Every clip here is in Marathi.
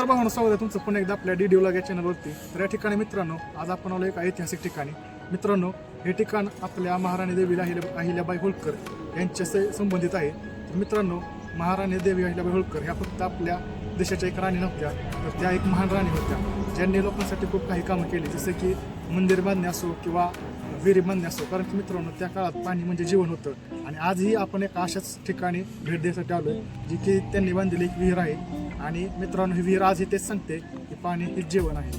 नमस्कार भावना स्वागत आहे तुमचं. पुन्हा एकदा आपल्या डी डी या चॅनलवरती तर या ठिकाणी मित्रांनो आज आपण आलो एक ऐतिहासिक ठिकाणी. मित्रांनो हे ठिकाण आपल्या महाराणी देवी अहिल्या अहिल्याबाई होळकर यांच्याशी संबंधित आहे. तर मित्रांनो महाराणी देवी अहिल्याबाई होळकर ह्या फक्त आपल्या देशाच्या एक राणी नव्हत्या तर त्या एक महान राणी होत्या. ज्यांनी लोकांसाठी खूप काही कामं केली जसं की मंदिर बांधणे असो किंवा विहिरी बांधणे असो. कारण की मित्रांनो त्या काळात पाणी म्हणजे जीवन होतं. आणि आजही आपण एक अशाच ठिकाणी भेट देण्यासाठी आलो जी की त्यांनी बांधलेली एक विहीर आहे. आणि मित्रांनो ही विहीर आज तेच सांगते की पाणी हे जीवन आहे.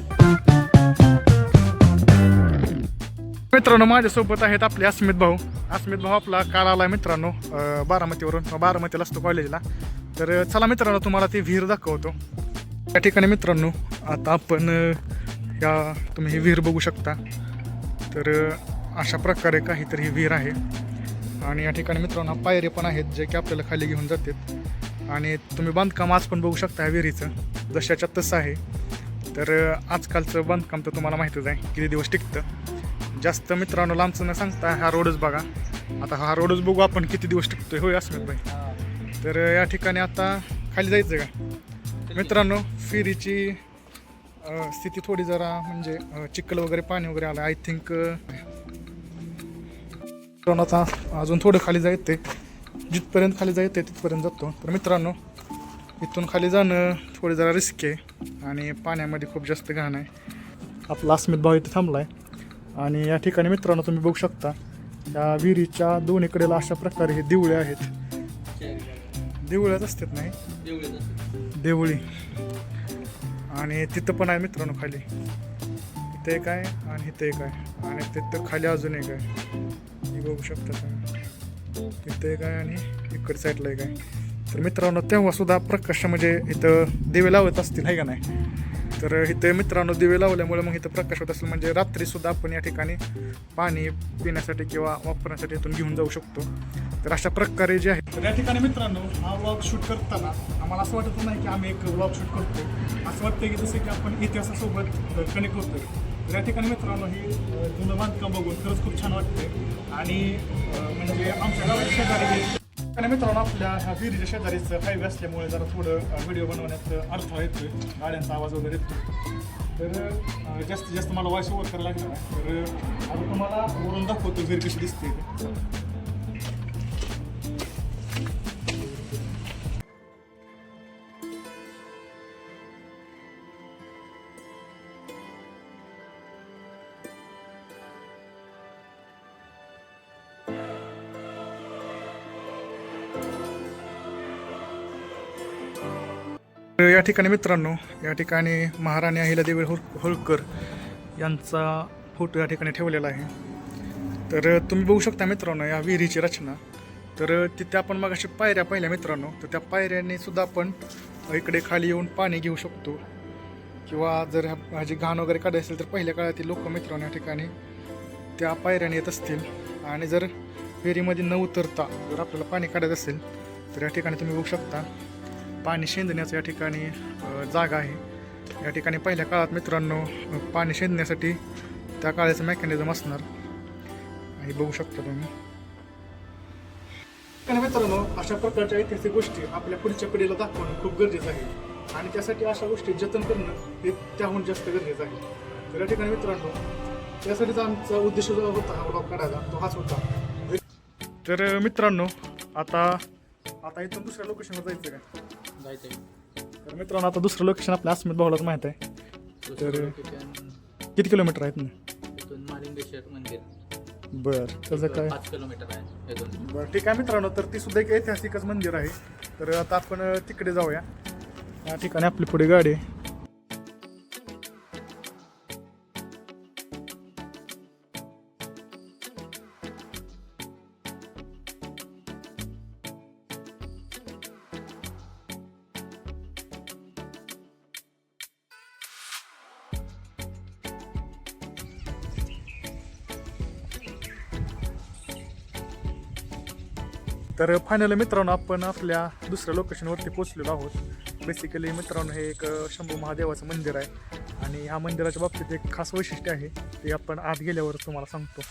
मित्रांनो माझ्यासोबत आहेत आपले अस्मित भाऊ. अस्मित भाऊ आपला काल आला मित्रांनो बारामतीवरून. बारामतीला असतो कॉलेजला तर चला मित्रांनो तुम्हाला ती विहीर दाखवतो. या ठिकाणी मित्रांनो आता आपण या तुम्ही ही विहीर बघू शकता. तर अशा प्रकारे काहीतरी ही विहीर आहे. आणि या ठिकाणी मित्रांनो पायरे पण आहेत जे की आपल्याला खाली घेऊन जातात. आणि तुम्ही बांधकाम आज पण बघू शकता विहिरीचं. जशाच्या तसं आहे. तर आजकालचं बांधकाम तर तुम्हाला माहितीच आहे. किती दिवस टिकतं? जास्त मित्रांनो लांबचं न सांगता हा रोडच बघा. आता हा रोडच बघू आपण किती दिवस टिकतोय. होय अस्मित भाई. तर या ठिकाणी आता खाली जायचं का? मित्रांनो फिरीची स्थिती थोडी जरा म्हणजे चिखल वगैरे पाणी वगैरे आलं. आय थिंक आता अजून थोडं खाली जायचं जिथपर्यंत खाली जायचं तिथपर्यंत जातो. तर मित्रांनो इथून खाली जाणं थोडी जरा रिस्क आहे आणि पाण्यामध्ये खूप जास्त घाण आहे. आपला अस्मित भाव इथे थांबला आहे आणि या ठिकाणी मित्रांनो तुम्ही बघू शकता या विहिरीच्या दोन्हीकडेला अशा प्रकारे हे दिवळे आहेत. देवळ्यात असतात नाही? देवळी. आणि तिथं पण आहे मित्रांनो खाली. इथे एक आहे आणि इथे एक आहे. आणि तिथं खाली अजून एक आहे. हे बघू शकता तुम्ही. इथे एक आहे आणि इकडच्या साईडला एक आहे. तर मित्रांनो तेव्हासुद्धा प्रकाश म्हणजे इथं दिवे लावत असतील आहे का नाही? तर इथे मित्रांनो दिवे लावल्यामुळे मग इथं प्रकाश होत असेल. म्हणजे रात्रीसुद्धा आपण या ठिकाणी पाणी पिण्यासाठी किंवा वापरण्यासाठी इथून घेऊन जाऊ शकतो. तर अशा प्रकारे जे आहे तर या ठिकाणी मित्रांनो हा व्लॉग शूट करताना आम्हाला असं वाटत नाही की आम्ही एक व्लॉग शूट करतो असं वाटतं की जसं की आपण इतिहासासोबत कनेक्ट होतोय. तर या ठिकाणी मित्रांनो ही जुनं बांधकाम बघून खरंच खूप छान वाटते आणि म्हणजे आमच्या गावाच्या शेजारी आणि मित्रांनो आपल्या ह्या विहिरीच्या शेजारीच हायवे असल्यामुळे जरा थोडं व्हिडिओ बनवण्यात अडथळा येतोय. गाड्यांचा आवाज वगैरे येतो तर जास्तीत जास्त मला वॉइस ओव्हर करायला लागला तर आता तुम्हाला वरून दाखवतो विहीर कशी दिसते. या ठिकाणी मित्रांनो या ठिकाणी महाराणी अहिल्यादेवी होळ होळकर यांचा फोटो या ठिकाणी ठेवलेला आहे. तर तुम्ही बघू शकता मित्रांनो या विहिरीची रचना. तर तिथे आपण मग अशा पायऱ्या पाहिल्या मित्रांनो तर त्या पायऱ्यांनी सुद्धा आपण इकडे खाली येऊन पाणी घेऊ शकतो. किंवा जर ह्या- ह्याची घाण वगैरे काढायची असेल तर पहिल्या काळातील लोक मित्रांनो या ठिकाणी त्या पायऱ्याने येत असतील. आणि जर विहिरीमध्ये न उतरता जर आपल्याला पाणी काढायचं असेल तर या ठिकाणी तुम्ही बघू शकता पाणी शेंदण्याचं या ठिकाणी जागा आहे. या ठिकाणी पहिल्या काळात मित्रांनो पाणी शेंदण्यासाठी त्या काळाचं मेकॅनिझम असणार. हे बघू शकता तुम्ही. आणि मित्रांनो अशा प्रकारच्या ऐतिहासिक गोष्टी आपल्या पुढच्या पिढीला दाखवणं खूप गरजेचं आहे. आणि त्यासाठी अशा गोष्टी जतन करणं हे त्याहून जास्त गरजेचं आहे. तर या ठिकाणी मित्रांनो त्यासाठीचा आमचा उद्देश जो होता हा ब्लॉग काढायचा तो हाच होता. तर मित्रांनो आता आता इथून दुसऱ्या लोकेशनला जायचं का? तर मित्रांनो आता दुसरं लोकेशन आपल्या अस्मित भाऊलाच माहीत आहे. तर- किती किलोमीटर आहेत? ना मालिंगेश्वर मंदिर. बरं त्याचं काय? पाच किलोमीटर आहे इथून. बरं ठीक आहे मित्रांनो तर ती सुद्धा एक ऐतिहासिकच मंदिर आहे. तर आता आपण अ, तिकडे जाऊया. या ठिकाणी आपली पुढे गाडी आहे. तर फायनली मित्रांनो आपण आपल्या दुसऱ्या लोकेशनवरती पोचलेलो आहोत. बेसिकली मित्रांनो हे एक शंभू महादेवाचं मंदिर आहे. आणि ह्या मंदिराच्या बाबतीत एक खास वैशिष्ट्य आहे ते आपण आत गेल्यावर तुम्हाला सांगतो.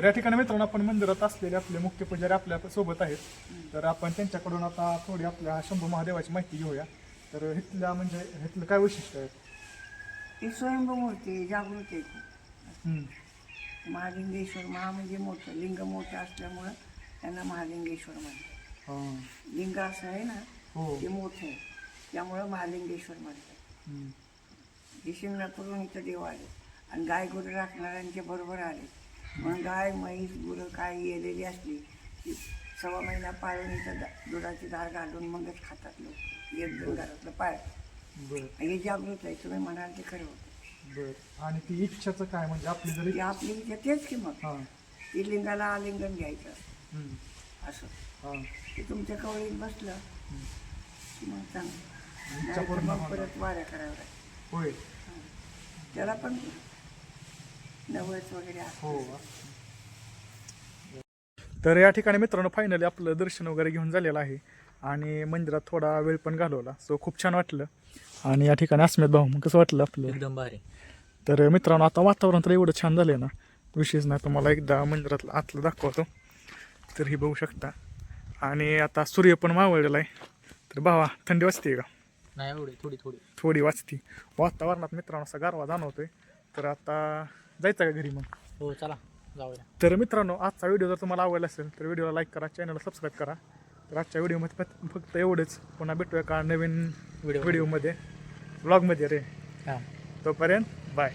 तर या ठिकाणी मित्रांनो आपण मंदिरात असलेले आपले मुख्य पुजारी आपल्यासोबत आहेत. तर आपण त्यांच्याकडून आता थोडी आपल्या शंभू महादेवाची माहिती घेऊया. तर इथल्या म्हणजे इथलं काय वैशिष्ट्य आहे? ती स्वयंभू मूर्ती जागृत आहे. महालिंगेश्वर महा म्हणजे मोठं लिंग मोठं असल्यामुळं त्यांना महालिंगेश्वर म्हणतात. हां. लिंग असं आहे ना हो. ते मोठं आहे. त्यामुळं महालिंगेश्वर म्हणतात. हे शिंगणापूरून इथं देव आले आणि गाय गुरं राखणाऱ्यांचे बरोबर आले. म्हणून गाय म्हैस गुरं काय येलेली असली की सव्वा महिना दा- दुधाची धार घालून मगच खातात लोक. एक जण घरातलं पाळ. बर. हे जागृत आहे तुम्ही म्हणाल ते खरं होतं. बर. आणि ती इच्छाचं काय? म्हणजे आपली जरी ती आपली इच्छा तेच की मग. हां. ती लिंगाला आलिंगन घ्यायचं. हम्म. असं. हां. ते तुमच्या कवळीत बसलं की मग चांगलं. इच्छा नाहीतर पूर्ण मग होणार. परत वाऱ्या कराव्या. होय. त्याला पण नवस वगैरे हो. तर या ठिकाणी मित्रांनो फायनली आपलं दर्शन वगैरे घेऊन झालेलं आहे. आणि मंदिरात थोडा वेळ पण घालवला. सो खूप छान वाटलं. आणि या ठिकाणी अस्मित भाऊ मग कसं वाटलं आपलं? एकदम भारी. तर मित्रांनो आता वातावरण तर एवढं छान झालं ना. विशेष नाही तुम्हाला एकदा मंदिरातलं आतलं दाखवतो. तर ही बघू शकता. आणि आता सूर्य पण मावळलेला आहे. तर भावा थंडी वाजते का? नाही एवढी थोडी थोडी. थोडी वाजती. वातावरणात मित्रांनो असा गारवा जाणवतोय. तर आता जायचं का घरी मग? हो चला. जाऊया. तर मित्रांनो आजचा व्हिडिओ जर तुम्हाला आवडला असेल तर व्हिडिओला लाईक करा चॅनलला सबस्क्राईब करा. तर आजच्या व्हिडिओमध्ये फक्त- एवढेच. पुन्हा भेटूया का नवीन व्हिडिओ व्हिडिओमध्ये ब्लॉगमध्ये रे. हां. तोपर्यंत बाय